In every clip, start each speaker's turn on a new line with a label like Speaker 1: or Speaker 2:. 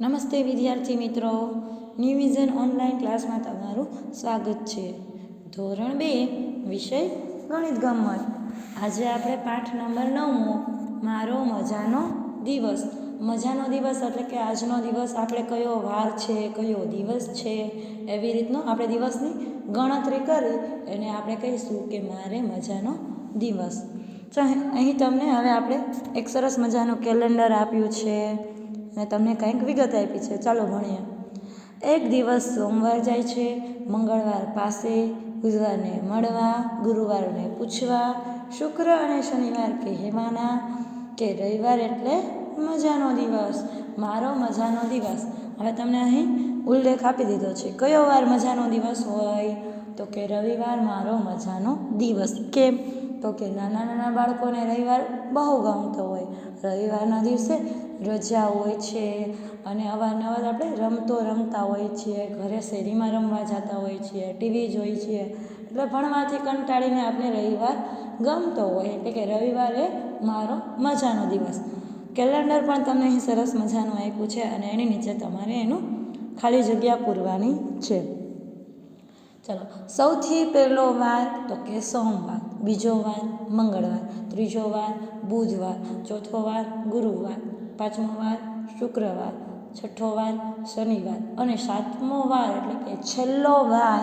Speaker 1: નમસ્તે વિદ્યાર્થી મિત્રો. ન્યૂ વિઝન ઓનલાઈન ક્લાસમાં તમારું સ્વાગત છે. ધોરણ બે, વિષય ગણિત ગમત. આજે આપણે પાઠ નંબર નવમો, મારો મજાનો દિવસ. મજાનો દિવસ એટલે કે આજનો દિવસ આપણે કયો વાર છે, કયો દિવસ છે, એવી રીતનો આપણે દિવસની ગણતરી કરી અને આપણે કહીશું કે મારે મજાનો દિવસ. અહીં તમને હવે આપણે એક સરસ મજાનું કેલેન્ડર આપ્યું છે. અને તમને કંઈક વિગત આપી છે. ચાલો ભણીએ. એક દિવસ સોમવાર જાય છે. મંગળવાર પાસે, બુધવારને મળવા, ગુરુવારને પૂછવા, શુક્ર અને શનિવાર કહેવાના કે રવિવાર એટલે મજાનો દિવસ. મારો મજાનો દિવસ. હવે તમને અહીં ઉલ્લેખ આપી દીધો છે. કયો વાર મજાનો દિવસ હોય? તો કે રવિવાર મારો મજાનો દિવસ. કેમ? તો કે નાના નાના બાળકોને રવિવાર બહુ ગમતો હોય. રવિવારના દિવસે રજા હોય છે અને અવારનવાર આપણે રમતો રમતા હોઈએ છીએ ઘરે શેરીમાં રમવા જતા હોઈએ છીએ ટીવી જોઈએ છીએ એટલે ભણવાથી કંટાળીને આપણે રવિવાર ગમતો હોય, એટલે કે રવિવાર એ મારો મજાનો દિવસ. કેલેન્ડર પણ તમને અહીં સરસ મજાનું આપ્યું છે અને એની નીચે તમારે એનું ખાલી જગ્યા પૂરવાની છે. ચલો, સૌથી પહેલો વાર તો કે સોમવાર, બીજો વાર મંગળવાર, ત્રીજો વાર બુધવાર, ચોથો વાર ગુરુવાર. પાંચમો વાર શુક્રવાર, છઠ્ઠો વાર શનિવાર અને સાતમો વાર એટલે કે છેલ્લો વાર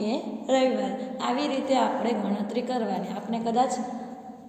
Speaker 1: એ રવિવાર. આવી રીતે આપણે ગણતરી કરવાની. આપણે કદાચ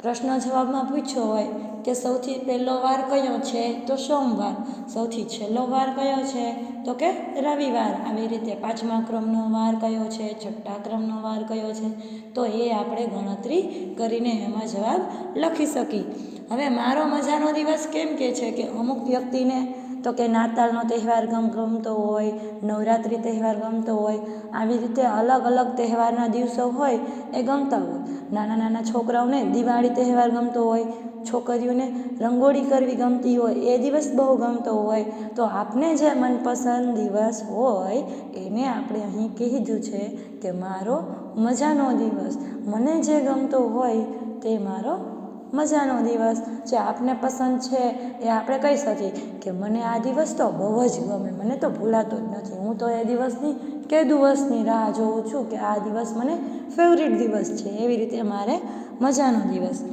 Speaker 1: પ્રશ્ન જવાબમાં પૂછ્યો હોય કે સૌથી પહેલો વાર કયો છે, તો સોમવાર. સૌથી છેલ્લો વાર કયો છે, તો કે રવિવાર. આવી રીતે પાંચમા ક્રમનો વાર કયો છે, છઠ્ઠા ક્રમનો વાર કયો છે, તો એ આપણે ગણતરી કરીને એમાં જવાબ લખી શકી હવે મારો મજાનો દિવસ કેમ કે છે કે અમુક વ્યક્તિને તો કે નાતાલનો તહેવાર ગમ ગમતો હોય, નવરાત્રિ તહેવાર ગમતો હોય, આવી રીતે અલગ અલગ તહેવારના દિવસો હોય, એ ગમતા હોય. નાના નાના છોકરાઓને દિવાળી તહેવાર ગમતો હોય, છોકરીઓને રંગોળી કરવી ગમતી હોય, એ દિવસ બહુ ગમતો હોય. તો આપને જે મનપસંદ દિવસ હોય, એને આપણે અહીં કીધું છે કે મારો મજાનો દિવસ. મને જે ગમતો હોય, તે મારો મજાનો દિવસ જે આપને પસંદ છે એ આપણે કહી શકીએ કે મને આ દિવસ તો બહુ જ ગમે. મને તો ભૂલાતો જ નથી. હું તો એ દિવસની કે દિવસની રાહ જોઉં છું કે આ દિવસ મને ફેવરિટ દિવસ છે. એવી રીતે મારે મજાનો દિવસ.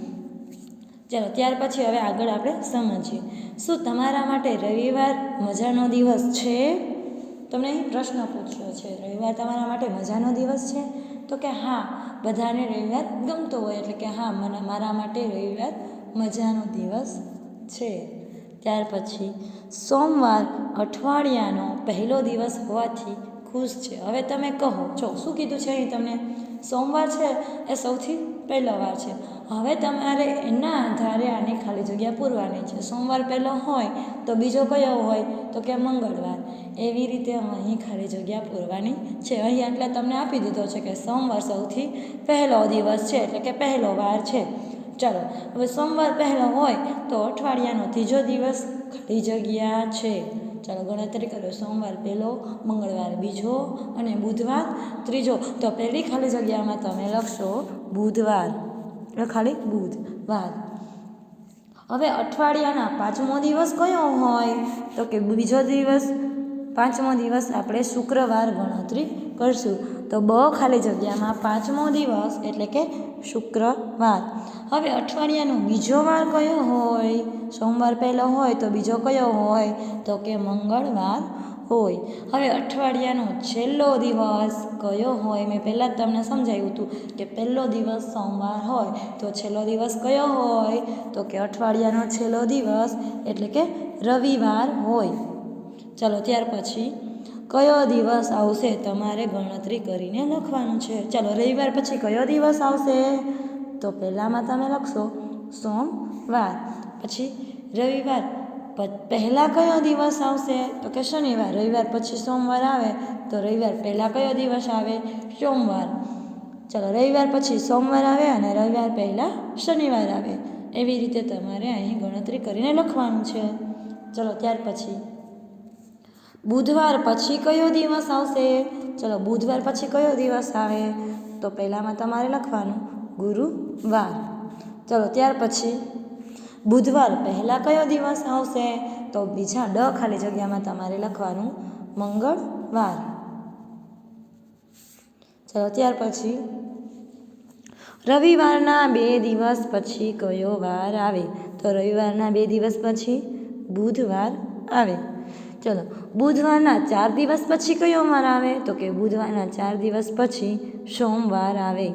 Speaker 1: ચાલો, ત્યાર પછી હવે આગળ આપણે સમજીએ. શું તમારા માટે રવિવાર મજાનો દિવસ છે? તમને અહીં પ્રશ્ન પૂછ્યો છે. રવિવાર તમારા માટે મજાનો દિવસ છે? તો કે હા બધાને રવિવાર ગમતો હોય એટલે કે હા, મને મારા માટે રવિવાર મજાનો દિવસ છે. ત્યાર પછી સોમવાર અઠવાડિયાનો પહેલો દિવસ હોવાથી ખુશ છે. હવે તમે કહો, જો શું કીધું છે અહીં તમને? સોમવાર છે એ સૌથી પહેલો વાર છે. હવે તમારે એના આધારે આની ખાલી જગ્યા પૂરવાની છે. સોમવાર પહેલો હોય તો બીજો કયો હોય તો કે મંગળવાર. એવી રીતે અહીં ખાલી જગ્યા પૂરવાની છે. અહીં એટલે તમને આપી દીધો છે કે સોમવાર સૌથી પહેલો દિવસ છે, એટલે કે પહેલો વાર છે. ચાલો, હવે સોમવાર પહેલો હોય તો અઠવાડિયાનો ત્રીજો દિવસ ખાલી જગ્યા છે. ચાલો ગણતરી કરો. સોમવાર પહેલો, મંગળવાર બીજો અને બુધવાર ત્રીજો. તો પહેલી ખાલી જગ્યામાં તમે લખશો બુધવાર. ખાલી બુધવાર. હવે અઠવાડિયાના પાંચમો દિવસ કયો હોય? તો કે બીજો દિવસ, પાંચમો દિવસ આપણે શુક્રવાર ગણતરી કરશું. તો બ ખાલી જગ્યામાં પાંચમો દિવસ એટલે કે શુક્રવાર. હવે અઠવાડિયાનો બીજો વાર કયો હોય, સોમવાર પહેલો હોય તો બીજો કયો હોય, તો કે મંગળવાર હોય. હવે અઠવાડિયાનો છેલ્લો દિવસ કયો હોય, મેં પહેલાં જ તમને સમજાવ્યું હતું કે પહેલો દિવસ સોમવાર હોય, તો છેલ્લો દિવસ કયો હોય, તો કે અઠવાડિયાનો છેલ્લો દિવસ એટલે કે રવિવાર હોય. ચાલો ત્યાર પછી કયો દિવસ આવશે તમારે ગણતરી કરીને લખવાનું છે. ચાલો, રવિવાર પછી કયો દિવસ આવશે? તો પહેલાંમાં તમે લખશો સોમવાર. પછી રવિવાર પહેલાં કયો દિવસ આવશે? તો કે શનિવાર. રવિવાર પછી સોમવાર આવે, તો રવિવાર પહેલાં કયો દિવસ આવે? સોમવાર. ચાલો, રવિવાર પછી સોમવાર આવે અને રવિવાર પહેલાં શનિવાર આવે. એવી રીતે તમારે અહીં ગણતરી કરીને લખવાનું છે. ચલો, ત્યાર પછી બુધવાર પછી કયો દિવસ આવશે? ચલો, બુધવાર પછી કયો દિવસ આવે? તો પહેલાંમાં તમારે લખવાનું, ગુરુવાર. ચલો, ત્યાર પછી, બુધવાર પહેલાં કયો દિવસ આવશે? તો બીજા ડ ખાલી જગ્યામાં તમારે લખવાનું, મંગળવાર. ચલો, ત્યાર પછી, રવિવારના બે દિવસ પછી કયો વાર આવે? તો રવિવારના બે દિવસ પછી બુધવાર આવે. ચલો, બુધવારના ચાર દિવસ પછી કયો વાર આવે? તો કે બુધવારના ચાર દિવસ પછી સોમવાર આવે.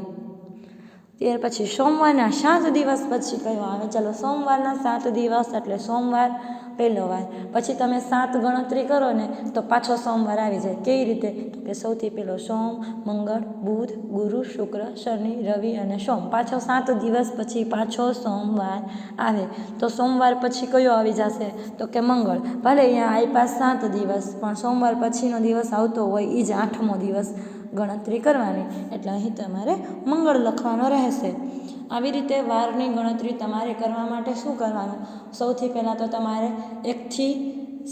Speaker 1: ત્યાર પછી સોમવારના સાત દિવસ પછી કયો આવે? ચલો, સોમવારના સાત દિવસ એટલે સોમવાર પહેલો વાર પછી તમે સાત ગણતરી કરો ને, તો પાછો સોમવાર આવી જાય. કેવી રીતે? કે સૌથી પહેલો સોમ, મંગળ, બુધ, ગુરુ, શુક્ર, શનિ, રવિ અને સોમ. પાછો સાત દિવસ પછી પાછો સોમવાર આવે. તો સોમવાર પછી કયો આવી જશે? તો કે મંગળ. ભલે અહીંયા આપ્યા સાત દિવસ, પણ સોમવાર પછીનો દિવસ આવતો હોય એ જ આઠમો દિવસ ગણતરી કરવાની. એટલે અહીં તમારે મંગળ લખવાનો રહેશે. આવી રીતે વારની ગણતરી તમારે કરવા માટે શું કરવાનું? સૌથી પહેલાં તો તમારે એકથી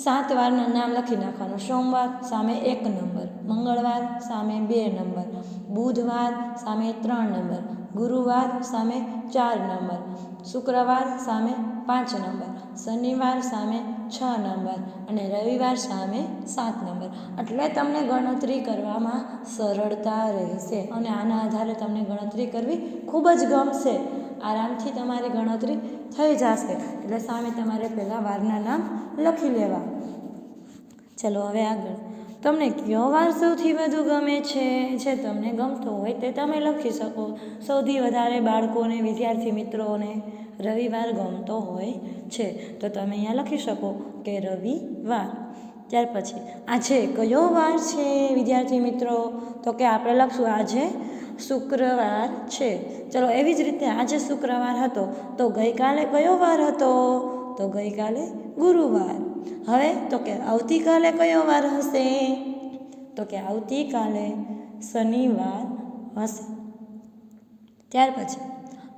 Speaker 1: સાત વારના નામ લખી નાખવાનું. સોમવાર સામે એક નંબર, મંગળવાર સામે બે નંબર, બુધવાર સામે ત્રણ નંબર. ગુરુવાર સામે ચાર નંબર, શુક્રવાર સામે પાંચ નંબર, શનિવાર સામે છ નંબર અને રવિવાર સામે સાત નંબર. એટલે તમને ગણતરી કરવામાં સરળતા રહેશે અને આના આધારે તમને ગણતરી કરવી ખૂબ જ ગમશે. આરામથી તમારી ગણતરી થઈ જશે. એટલે સામે તમારે પહેલાં વારના નામ લખી લેવા. ચલો હવે આગળ. તમને કયો વાર સૌથી વધુ ગમે છે? જે તમને ગમતો હોય તે તમે લખી શકો. સૌથી વધારે બાળકોને, વિદ્યાર્થી મિત્રોને રવિવાર ગમતો હોય છે, તો તમે અહીંયા લખી શકો કે રવિવાર. ત્યાર પછી, આજે કયો વાર છે, વિદ્યાર્થી મિત્રો? તો કે આપણે લખશું આજે શુક્રવાર છે. ચલો, એવી જ રીતે આજે શુક્રવાર હતો, તો ગઈકાલે કયો વાર હતો? તો ગઈકાલે ગુરુવાર. હવે તો કે આવતીકાલે કયો વાર હશે? તો કે આવતીકાલે શનિવાર હશે. ત્યાર પછી,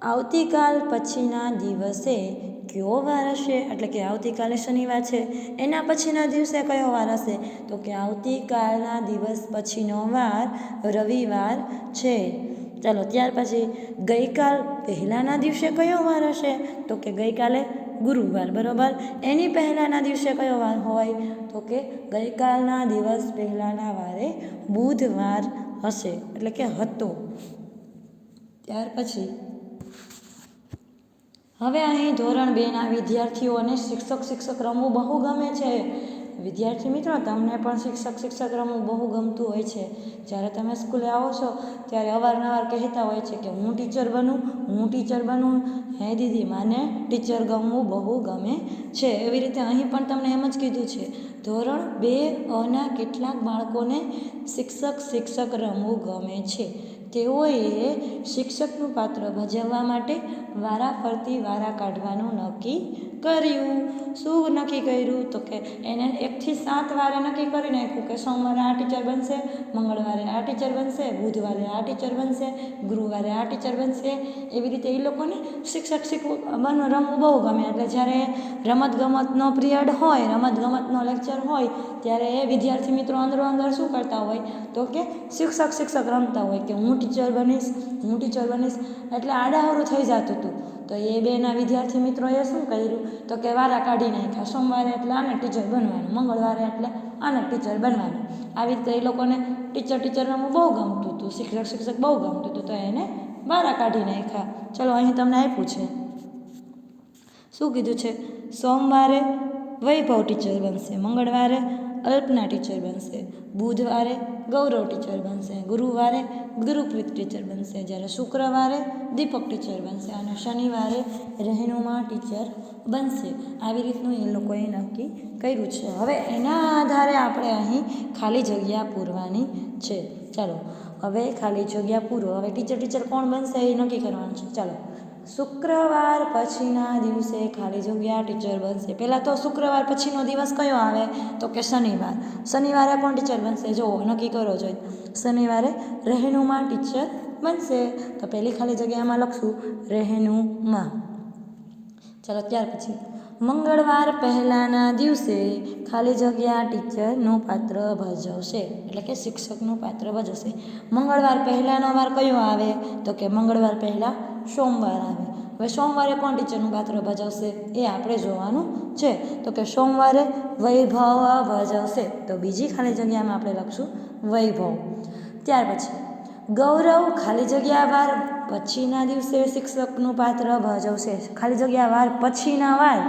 Speaker 1: આવતીકાલ પછીના દિવસે કયો વાર હશે? એટલે કે આવતીકાલે શનિવાર છે. એના પછીના દિવસે કયો વાર હશે? તો કે આવતીકાલના દિવસ પછીનો વાર રવિવાર છે. ચાલો, ત્યાર પછી ગઈકાલ પહેલાંના દિવસે કયો વાર હશે? તો કે ગઈકાલે ગુરુવાર, બરાબર? એની પહેલાંના દિવસે કયો વાર હોય? તો કે ગઈકાલના દિવસ પહેલાંના વારે બુધવાર હશે, એટલે કે હતો. ત્યાર પછી હવે અહીં ધોરણ બેના વિદ્યાર્થીઓને શિક્ષક શિક્ષક રમવું બહુ ગમે છે. વિદ્યાર્થી મિત્રો, તમને પણ શિક્ષક શિક્ષક રમવું બહુ ગમતું હોય છે. જ્યારે તમે સ્કૂલે આવો છો, ત્યારે અવારનવાર કહેતા હોય છે કે, હું ટીચર બનું, હું ટીચર બનું. હે દીદી, મને ટીચર ગમવું બહુ ગમે છે. એવી રીતે અહીં પણ તમને એમ જ કીધું છે. ધોરણ બે અના કેટલાક બાળકોને શિક્ષક શિક્ષક રમવું ગમે છે. તેઓએ શિક્ષકનું પાત્ર ભજવવા માટે વારા ફરતી વારા કાઢવાનું નક્કી કર્યું. શું નક્કી કર્યું? તો કે એને એકથી સાત વારે નક્કી કરી નાખ્યું કે સોમવારે આ ટીચર બનશે, મંગળવારે આ ટીચર બનશે, બુધવારે આ ટીચર બનશે, ગુરુવારે આ ટીચર બનશે. એવી રીતે એ લોકોને શિક્ષક શીખવું બનવું રમવું બહુ ગમે. એટલે જ્યારે રમતગમતનો પિરિયડ હોય, રમતગમતનો લેક્ચર હોય, ત્યારે એ વિદ્યાર્થી મિત્રો અંદરો અંદર શું કરતા હોય? તો કે શિક્ષક શિક્ષક રમતા હોય કે હું ટીચર બનીશ, હું ટીચર બનીશ, એટલે આડાહરું થઈ જતું હતું તો એ બેના વિદ્યાર્થી મિત્રોએ શું કર્યું? તો કે વારા કાઢી નાખ્યા. સોમવારે એટલે આને ટીચર બનવાનું, મંગળવારે એટલે આને ટીચર બનવાનું. આવી રીતે એ લોકોને ટીચર ટીચર રમવું બહુ ગમતું હતું શિક્ષક શિક્ષક બહુ ગમતું હતું તો એને વારા કાઢી નાખ્યા. ચલો, અહીં તમને આપ્યું છે. શું કીધું છે? સોમવારે વૈભવ ટીચર બનશે, મંગળવારે અલ્પના ટીચર બનશે, બુધવારે ગૌરવ ટીચર બનશે, ગુરુવારે ગુરુપ્રીત ટીચર બનશે, જ્યારે શુક્રવારે દીપક ટીચર બનશે અને શનિવારે રહેનુમા ટીચર બનશે. આવી રીતનું એ લોકોએ નક્કી કર્યું છે. હવે એના આધારે આપણે અહીં ખાલી જગ્યા પૂરવાની છે. ચાલો, હવે ખાલી જગ્યા પૂરો. હવે ટીચર ટીચર કોણ બનશે એ નક્કી કરવાનું છે. ચાલો શુક્રવાર પછીના દિવસે ખાલી જગ્યા ટીચર બનશે. પહેલાં તો શુક્રવાર પછીનો દિવસ કયો આવે? તો કે શનિવાર. શનિવારે પણ ટીચર બનશે. જો નક્કી કરો જોઈએ શનિવારે રહેનુમા ટીચર બનશે. તો પહેલી ખાલી જગ્યામાં લખશું રહેનુમા. ચાલો, ત્યાર પછી મંગળવાર પહેલાંના દિવસે ખાલી જગ્યા ટીચરનું પાત્ર ભજવશે. એટલે કે શિક્ષકનું પાત્ર ભજવશે. મંગળવાર પહેલાંનો વાર કયો આવે? તો કે મંગળવાર પહેલાં સોમવાર આવે. હવે સોમવારે કોણ ટીચરનું પાત્ર ભજવશે? એ આપણે જોવાનું છે. તો કે સોમવારે વૈભવ ભજવશે. તો બીજી ખાલી જગ્યામાં આપણે લખશું વૈભવ. ત્યાર પછી ગૌરવ ખાલી જગ્યા વાર પછીના દિવસે શિક્ષકનું પાત્ર ભજવશે. ખાલી જગ્યા વાર પછીના વાર,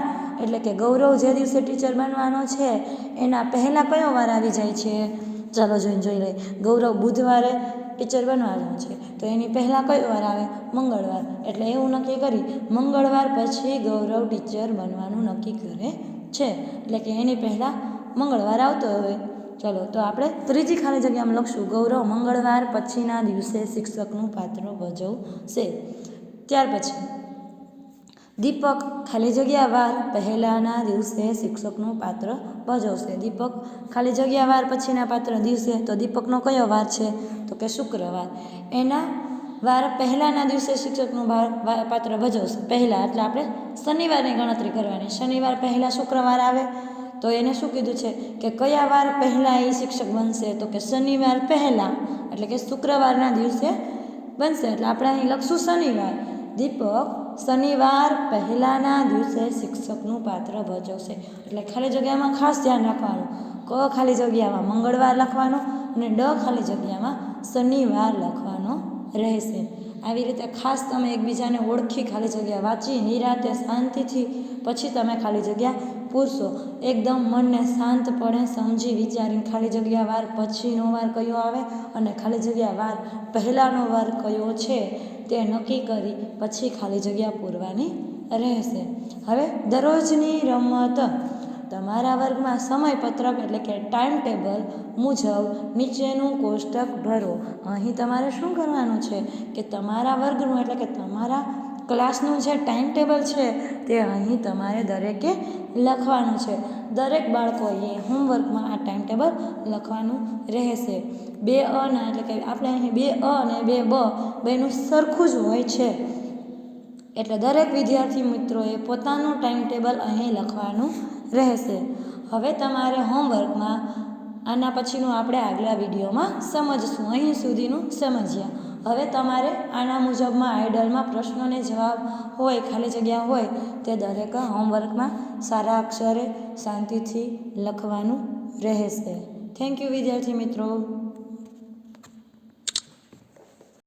Speaker 1: એટલે કે ગૌરવ જે દિવસે ટીચર બનવાનો છે, એના પહેલાં કયો વાર આવી જાય છે? ચાલો જોઈને જોઈ લઈએ. ગૌરવ બુધવારે ટીચર બનવાનું છે. તો એની પહેલાં કયો વાર આવે? મંગળવાર. એટલે એવું નક્કી કરી, મંગળવાર પછી ગૌરવ ટીચર બનવાનું નક્કી કરે છે. એટલે કે એની પહેલાં મંગળવાર આવતો હોય. ચલો, તો આપણે ત્રીજી ખાલી જગ્યામાં લખશું. ગૌરવ મંગળવાર પછીના દિવસે શિક્ષકનું પાત્ર ભજવશે. ત્યાર પછી, દીપક ખાલી જગ્યા વાર પહેલાંના દિવસે શિક્ષકનું પાત્ર ભજવશે. દીપક ખાલી જગ્યા વાર પછીના પાત્ર દિવસે, તો દીપકનો કયો વાર છે? તો કે શુક્રવાર. એના વાર પહેલાંના દિવસે શિક્ષકનું પાત્ર ભજવશે. પહેલાં, એટલે આપણે શનિવારની ગણતરી કરવાની. શનિવાર પહેલાં શુક્રવાર આવે તો એને શું કીધું છે કે કયા વાર પહેલાં એ શિક્ષક બનશે? તો કે શનિવાર પહેલાં, એટલે કે શુક્રવારના દિવસે બનશે. એટલે આપણે અહીં લખશું શનિવાર. દીપક, શનિવાર પહેલાંના દિવસે શિક્ષકનું પાત્ર ભજવશે. એટલે ખાલી જગ્યામાં ખાસ ધ્યાન રાખવાનું. ક ખાલી જગ્યામાં, મંગળવાર લખવાનો અને ડ ખાલી જગ્યામાં શનિવાર લખવાનો રહેશે. આવી રીતે ખાસ તમે એકબીજાને ઓળખી ખાલી જગ્યા વાંચી, નિરાતે, શાંતિથી પછી તમે ખાલી જગ્યા પૂરશો. એકદમ મનને શાંતપણે સમજી વિચારીને ખાલી જગ્યા વાર પછીનો વાર કયો આવે અને ખાલી જગ્યા વાર પહેલાંનો વાર કયો છે તે નક્કી કરી પછી ખાલી જગ્યા પૂરવાની રહેશે. હવે દરરોજની રમત તમારા વર્ગમાં સમયપત્રક એટલે કે ટાઈમ ટેબલ મુજબ નીચેનું કોષ્ટક ભરો. અહીં તમારે શું કરવાનું છે કે તમારા વર્ગનું એટલે કે તમારા ક્લાસનું જે ટાઈમ ટેબલ છે તે અહીં તમારે દરેકે લખવાનું છે. દરેક બાળકોએ હોમવર્કમાં આ ટાઈમ ટેબલ લખવાનું રહેશે. બે અ ના એટલે કે આપણે અહીં બે અ અને બે બ બેનું સરખું જ હોય છે. એટલે દરેક વિદ્યાર્થી મિત્રોએ પોતાનું ટાઈમ ટેબલ અહીં લખવાનું રહેશે. હવે તમારે હોમવર્કમાં આના પછીનું આપણે આગલા વિડીયોમાં સમજશું. અહીં સુધીનું સમજ્યા હવે તમારે આના મુજબમાં આઈડલમાં પ્રશ્નોને જવાબ હોય, ખાલી જગ્યા હોય, તે દરેક હોમવર્કમાં સારા અક્ષરે શાંતિથી લખવાનું રહેશે. થેન્ક યુ વિદ્યાર્થી મિત્રો.